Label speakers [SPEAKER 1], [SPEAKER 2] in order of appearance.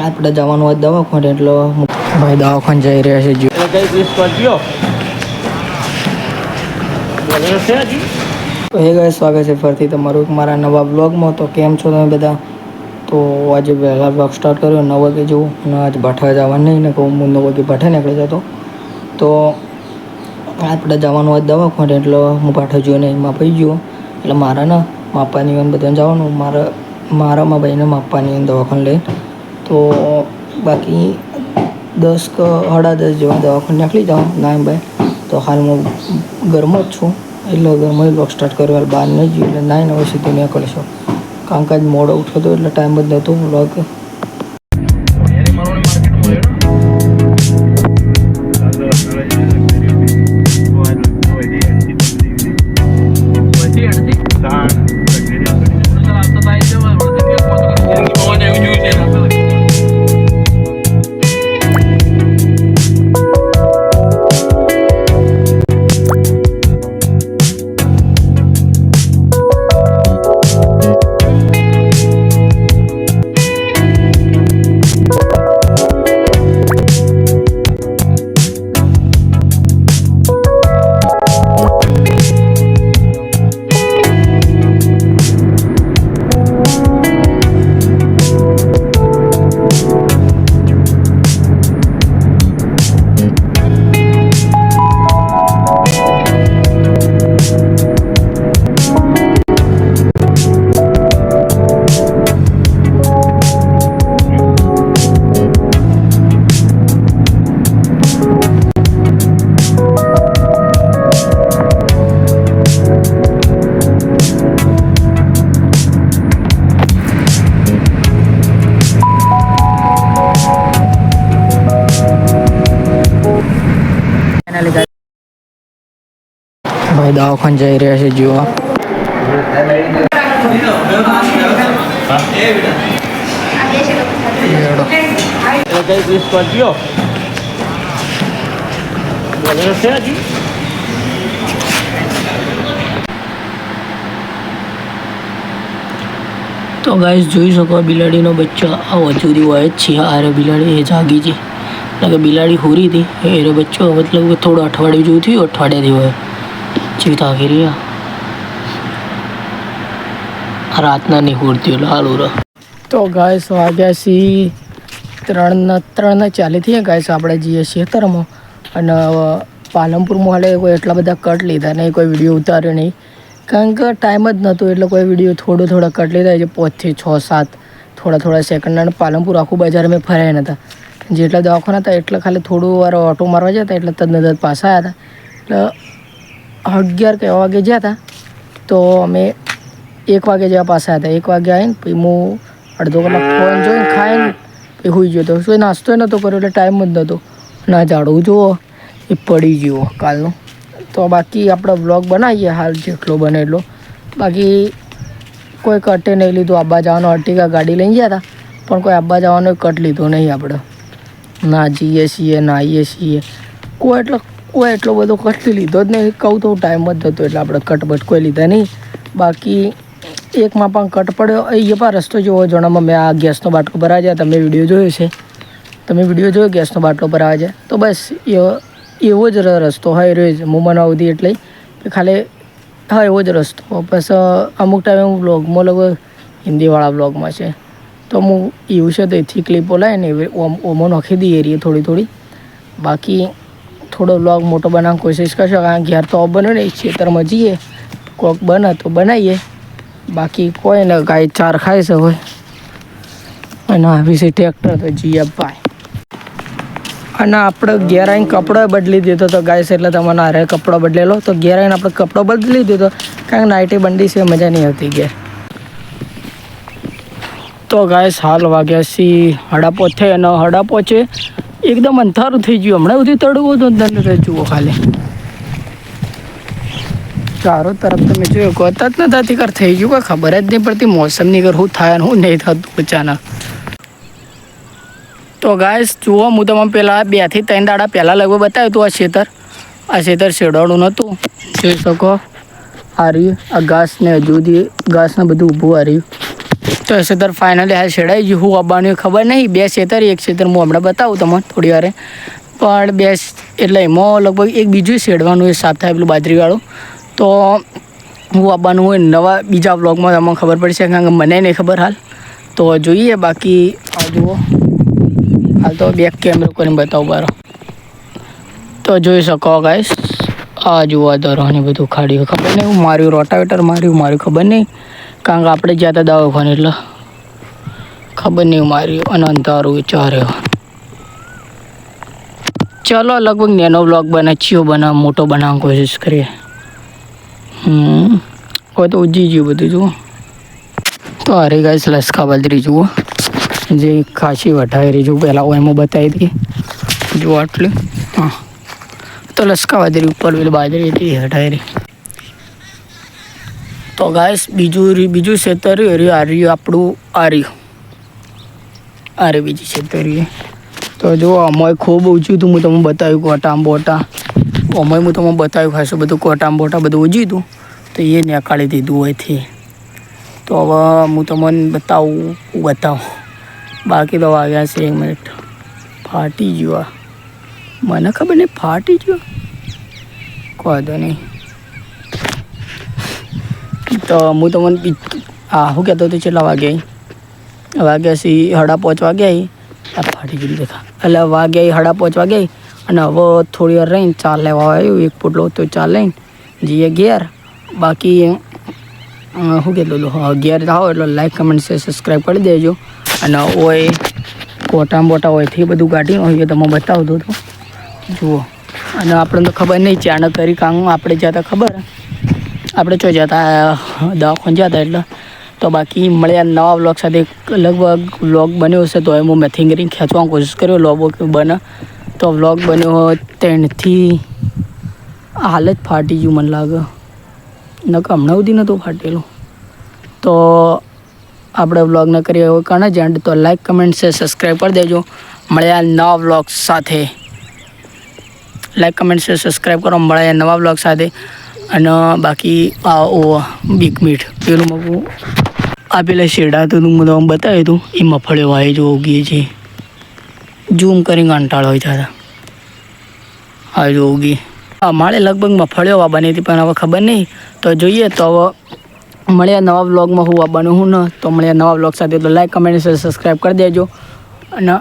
[SPEAKER 1] આપણે જવાનું હોય દવાખાને એટલે ભાઈ દવાખાને જઈ રહ્યા છે તો હે ગાય સ્વાગત છે ફરીથી તમારું મારા નવા બ્લોગમાં તો કેમ છો તમે બધા? તો આજે વહેલા બ્લોગ સ્ટાર્ટ કર્યો નવ વાગે જેવું. અને આજ ભાઠા જવાનું નહીં ને કહું હું નવ વાગે ભાઠા નીકળી જતો. તો આપણે જવાનું હોય દવાખાને એટલે હું ભાઠા જોયો નહીં માપાઈ ગયો. એટલે મારા ના માપાની બધાને જવાનું. મારા મારામાં ભાઈને માપાની દવાખાને લઈને તો બાકી દસ કે સાડા દસ જેવા દવાખાને નીકળી જાઉં. ના ભાઈ. તો હાલ હું ઘરમાં જ છું. એટલે ઘરમાં બ્લોગ સ્ટાર્ટ કર્યો બહાર નહીં ગયું એટલે નાઈને હવે સીધું નીકળશો. કામકાજ મોડો ઉઠ્યો હતો એટલે ટાઈમ જ નહોતો બ્લોગ ભાઈ જઈ રહ્યા છે
[SPEAKER 2] હજી
[SPEAKER 1] તો ગાઈસ જોઈ શકો બિલાડીનો બચ્ચો આ વજુદી હોય જ છે. આરે બિલાડી, એ જાગી છે. એટલે કે બિલાડી હોરી હતી. એ બચ્ચો, મતલબ થોડું અઠવાડિયું જેવું થયું, અઠવાડિયાથી હોય જેવી તાકી રાતના નહીં હોરતી એટલે હાલ ઉરા. તો ગાઈસ વાગ્યા સી ત્રણના ત્રણના ચાલી થઈ ગાઈસ, આપણે જઈએ ખેતરમાં અને પાલનપુરમાં હાલે કોઈ એટલા બધા કટ લીધા નહીં, કોઈ વીડિયો ઉતાર્યો નહીં. કારણ કે ટાઈમ જ નહોતો, એટલે કોઈ વીડિયો થોડો થોડા કટ લીધા છે પાંચથી છ, સાત, થોડા થોડા સેકન્ડના અને પાલનપુર આખું બજાર મેં ફર્યા નહોતા જેટલા દવાખાના હતા, એટલે ખાલી થોડું વાર ઓટો મારવા જતા, એટલે તદ પાછા આવ્યા હતા. એટલે અગિયાર કે વાગે ગયા હતા, તો અમે એક વાગે જેવા પાછા હતા. એક વાગે આવીને પછી હું અડધો કલાક ફોન જોઈને ખાઈને પછી હોઈ ગયો હતો. શું નાસ્તો નહોતો કર્યો એટલે ટાઈમ જ નહોતો ના ઝાડવું જુઓ, એ પડી ગયો કાલનો. તો બાકી આપણે બ્લોગ બનાવીએ હાલ જેટલો બને એટલો. બાકી કોઈ કટે નહીં લીધું. આબા જવાનો અર્ટિકા ગાડી લઈને ગયા હતા, પણ કોઈ આબા જવાનો કટ લીધો નહીં આપણે. ના જઈએ છીએ, ના આવીએ છીએ. કોઈ એટલો કોઈ એટલો બધો કટ લીધો જ નહીં. કહું તો ટાઈમ જ હતો એટલે આપણે કટ બટ કોઈ લીધા નહીં. બાકી એકમાં પણ કટ પડ્યો. અહીંયા પણ રસ્તો જોવો જણામાં મેં આ ગેસનો બાટલો ભરાવા જાય. તમે વીડિયો જોયો છે. તમે વીડિયો જોયો ગેસનો બાટલો ભરાવા જાય. તો બસ, એવો જ રસ્તો હોય રહ્યો જ હું બનાવતી એટલે ખાલી હા એવો જ રસ્તો. બસ અમુક ટાઈમે હું બ્લોગમાં લગભગ હિન્દીવાળા બ્લોગમાં છે. તો હું એવું છે તો એથી ક્લિપો લાવીને ઓમ નાખી દઈએ એરીએ થોડી થોડી બાકી થોડો બ્લોગ મોટો બનાવવાની કોશિશ કરશો, કારણ કે ઘેર તો બન્યો નહીં ખેતરમાં જઈએ, કોક બને તો બનાવીએ. બાકી કોઈ ને ગાય ચાર ખાય છે હોય. અને આવી છે ટ્રેક્ટર તો જીએ ભાઈ. અને આપણે ઘેર આવીને કપડો બદલી દીધો તો ગાય છે, એટલે તમારે હારે કપડો બદલેલો. તો ઘેર આવીને આપણે કપડો બદલી દીધો, કારણ કે નાઇટી બંડી છે, મજા નહીં આવતી ઘેર. તો ગાય હાલ વાગ્યા સી, હડાપો થઈ અને હડાપો છે. એકદમ અંધારું થઈ ગયું. હમણાં સુધી તડવું હતું અંદર જુઓ ખાલી. ચારો તરફ તમે જોયું કહેતા જ નથી કર થઈ ગયું. કોઈ ખબર જ નહીં પડતી મોસમની કર શું થાય શું નહીં થતું અચાનક. તો ગાય જુઓ, હું તમને પહેલાં બેથી ત્રણ દાડા પહેલાં લગભગ બતાવ્યું હતું આ ખેતર આ ખેતર શેડાળું નહોતું. જોઈ શકો. આ રહ્યું. આ ઘાસ ને હજુ સુધી ઘાસને બધું ઊભું આ રહ્યું. તો એ ખેતર ફાઇનલી હાલ છેડાઈ ગયું. હું આવવાનું ખબર નહીં. બે ખેતર એક ખેતર હું હમણાં બતાવું તમને થોડી વારે. પણ બે એટલે એમાં લગભગ એક બીજું શેડવાનું એ સાફ થાય પેલું બાજરીવાળું. તો હું આવવાનું હોય નવા બીજા બ્લોગમાં તમને ખબર પડશે કારણ કે મને નહીં ખબર હાલ. તો જોઈએ બાકી, આ જુઓ. હાલ તો બેક કેમેરો કરીને બતાવું બારો તો જોઈ શકો ગાઈસ આ જુઓ દરોને બધું ખાડ્યું ખબર નહીં, હું માર્યું રોટાવેટર માર્યું માર્યું, ખબર નહીં. કારણ કે આપણે જ્યાં હતા દવાખાને એટલે ખબર નહીં મારી અને અંધારું વિચાર્યો ચલો, લગભગ નેનો બ્લોગ બને, ચિયો બનાવ મોટો બનાવવાની કોશિશ કરીએ. હમ, હવે તો ઉજી ગયું બધું, જુઓ. તો અરે ગાઈસ લસકા બદરી, જુઓ. જે ખાસી રહી, જુઓ, પહેલાં હું એમાં બતાવી હતી. જુઓ આટલી. હા. તો લસકા બાજરી ઉપર પેલી બાજરી હતી હટાવેરી તો ગાઈસ બીજું બીજું ખેતર રહ્યું આ રહ્યું, આપણું, આ રહ્યું. આ રહ્યું બીજું ખેતર રહ્યું. તો જો, અમોય ખૂબ ઊંચ્યું હતું, હું તમને બતાવ્યું, કોટામ બોટા. અમોય હું તમને બતાવ્યું, ખાસું બધું કોટામ બોટા, બધું ઊંચ્યું હતું. તો એ નીકાળી દીધું હોયથી તો હવે હું તમને બતાવું બતાવું. બાકી તો વાગ્યા છે એક મિનિટ ફાટી ગયું મને ખબર નહીં, ફાટી ગયો. કોઈ નહીં. તો હું તમને મને આ શું કહેતો હતો કેટલા વાગ્યા વાગ્યા સી હડા પાંચ વાગ્યા આ ફાટી ગયું દેખા. એટલે વાગ્યા હડા પાંચ વાગ્યા અને હવે થોડી વાર રહીને ચા લેવા આવ્યું, એક પોટલો તો ચા લઈને જઈએ ઘેર. બાકી શું કહેતો હતો? હા, ઘેર જાઓ એટલે લાઈક કમેન્ટ છે સબસ્ક્રાઈબ કરી દેજો. અને ઓય કોટા બોટા હોયથી બધું કાઢીને હોય તમે બતાવતો હતો જુઓ. અને આપણને તો ખબર નહીં ચાણક કરી કામ આપણે જ્યાં હતા ખબર. આપણે જો જતા દવાખાને જતા એટલે તો બાકી મળ્યા નવા વ્લોગ સાથે. લગભગ વ્લોગ બન્યો હશે તો હું મેથિંગ કરીને ખેંચવાની કોશિશ કર્યો, લોબો બને. તો વ્લોગ બન્યો તેણથી હાલ જ ફાટી ગયું મને લાગે. નકર હમણાં સુધી નહોતું ફાટેલું. તો આપણે વ્લોગ ન કરીએ હવે કણે જ તો લાઈક કમેન્ટ છે સબસ્ક્રાઈબ કરી દેજો. મળ્યા નવા વ્લોગ સાથે. લાઈક કમેન્ટ છે સબસ્ક્રાઈબ કરો. મળ્યા નવા બ્લોગ સાથે. અને બાકી આ ઓવા બિગ મીટ પેલું મગું આ પેલા શેડા હતું હું તમને બતાવ્યું હતું, એ મફળીઓ વાય જો ઉગીએ છે ઝૂમ કરીને કંટાળો હોય ત્યારે હા જો ઉગી. અમારે લગભગ મફળીઓ વાવવાની હતી, પણ હવે ખબર નહીં. તો જોઈએ તો હવે મળ્યા નવા બ્લોગમાં હું આવવાનું હું ન. તો મળ્યા નવા બ્લોગ સાથે. તો લાઈક કમેન્ટ સબસ્ક્રાઈબ કરી દેજો. અને